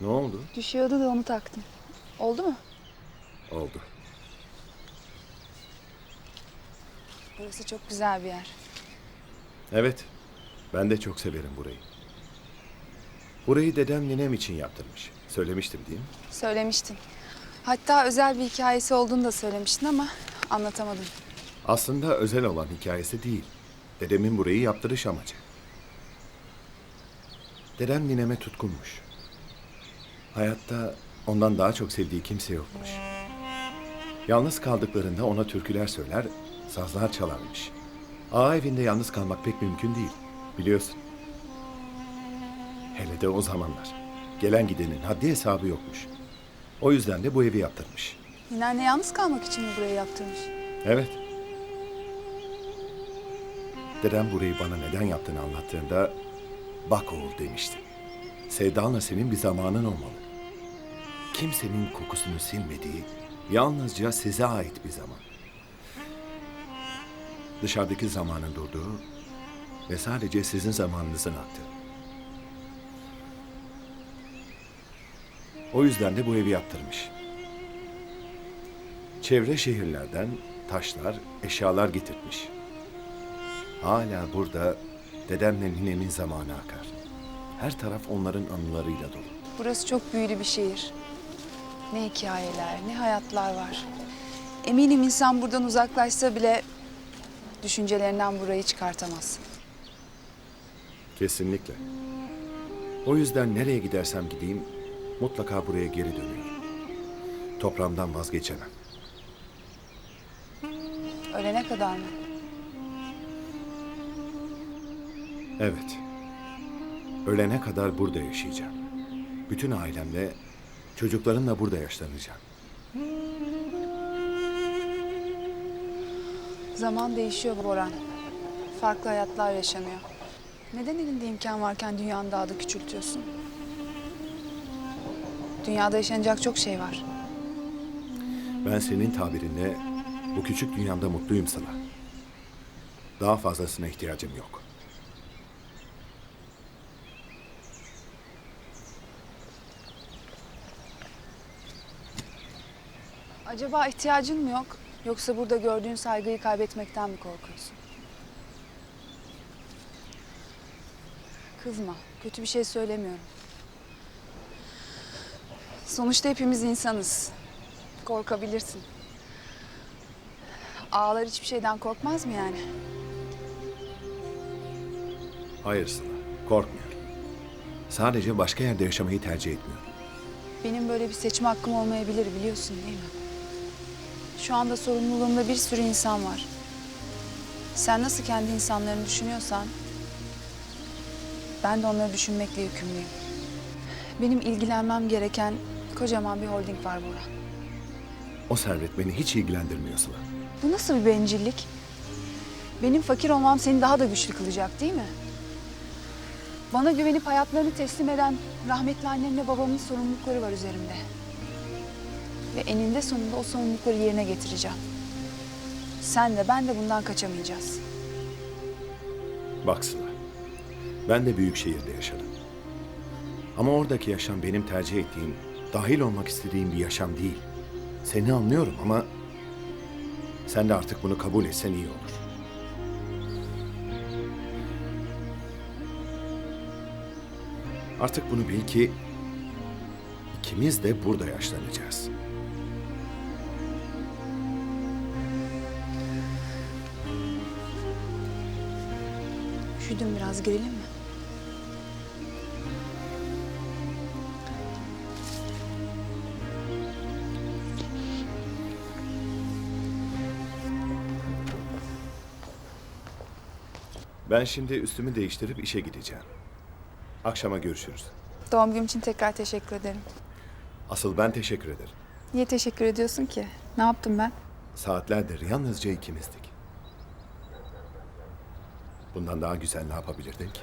Ne oldu? Düşüyordu da onu taktım. Oldu mu? Oldu. Burası çok güzel bir yer. Evet. Ben de çok severim burayı. Burayı dedem ninem için yaptırmış. Söylemiştim değil mi? Söylemiştin. Hatta özel bir hikayesi olduğunu da söylemiştin ama anlatamadım. Aslında özel olan hikayesi değil. Dedemin burayı yaptırış amacı. Dedem nineme tutkunmuş. Hayatta ondan daha çok sevdiği kimse yokmuş. Yalnız kaldıklarında ona türküler söyler, sazlar çalarmış. Ağa evinde yalnız kalmak pek mümkün değil, biliyorsun. Hele de o zamanlar. Gelen gidenin haddi hesabı yokmuş. O yüzden de bu evi yaptırmış. Ninanne yalnız kalmak için mi burayı yaptırmış? Evet. Dedem burayı bana neden yaptığını anlattığında bak oğul demişti. Sevdanla senin bir zamanın olmalı. Kimsenin kokusunu silmediği, yalnızca size ait bir zaman. Dışarıdaki zamanın durduğu ve sadece sizin zamanınızın aktığı. O yüzden de bu evi yaptırmış. Çevre şehirlerden taşlar, eşyalar getirtmiş. Hala burada dedemle ninemin zamanı akar. Her taraf onların anılarıyla dolu. Burası çok büyülü bir şehir. Ne hikayeler, ne hayatlar var. Eminim insan buradan uzaklaşsa bile düşüncelerinden burayı çıkartamaz. Kesinlikle. O yüzden nereye gidersem gideyim mutlaka buraya geri dönüyorum. Toprağımdan vazgeçemem. Ölene kadar mı? Evet. Ölene kadar burada yaşayacağım. Bütün ailemle, çocuklarımla burada yaşlanacağım. Zaman değişiyor Boran. Farklı hayatlar yaşanıyor. Neden elinde imkan varken dünyanı daha da küçültüyorsun? Dünyada yaşanacak çok şey var. Ben senin tabirinle bu küçük dünyamda mutluyum Sıla. Daha fazlasına ihtiyacım yok. Acaba ihtiyacın mı yok? Yoksa burada gördüğün saygıyı kaybetmekten mi korkuyorsun? Kızma. Kötü bir şey söylemiyorum. Sonuçta hepimiz insanız. Korkabilirsin. Ağlar hiçbir şeyden korkmaz mı yani? Hayır Sıla, korkmuyorum. Sadece başka yerde yaşamayı tercih etmiyorum. Benim böyle bir seçme hakkım olmayabilir biliyorsun değil mi? Şu anda sorumluluğumda bir sürü insan var. Sen nasıl kendi insanlarını düşünüyorsan... ...ben de onları düşünmekle yükümlüyüm. Benim ilgilenmem gereken kocaman bir holding var Bora. O servet beni hiç ilgilendirmiyor Sıla. Bu nasıl bir bencillik? Benim fakir olmam seni daha da güçlü kılacak değil mi? Bana güvenip hayatlarını teslim eden rahmetli annemle babamın sorumlulukları var üzerimde. Ve eninde sonunda o sorumlulukları yerine getireceğim. Sen de ben de bundan kaçamayacağız. Bak Sıla, ben de büyük şehirde yaşadım. Ama oradaki yaşam benim tercih ettiğim, dahil olmak istediğim bir yaşam değil. Seni anlıyorum ama sen de artık bunu kabul etsen iyi olur. Artık bunu bil ki ikimiz de burada yaşlanacağız. Üşüdüm biraz girelim mi? Ben şimdi üstümü değiştirip işe gideceğim. Akşama görüşürüz. Doğum günüm için tekrar teşekkür ederim. Asıl ben teşekkür ederim. Niye teşekkür ediyorsun ki? Ne yaptım ben? Saatlerdir yalnızca ikimizdik. Bundan daha güzel ne yapabilirdin ki?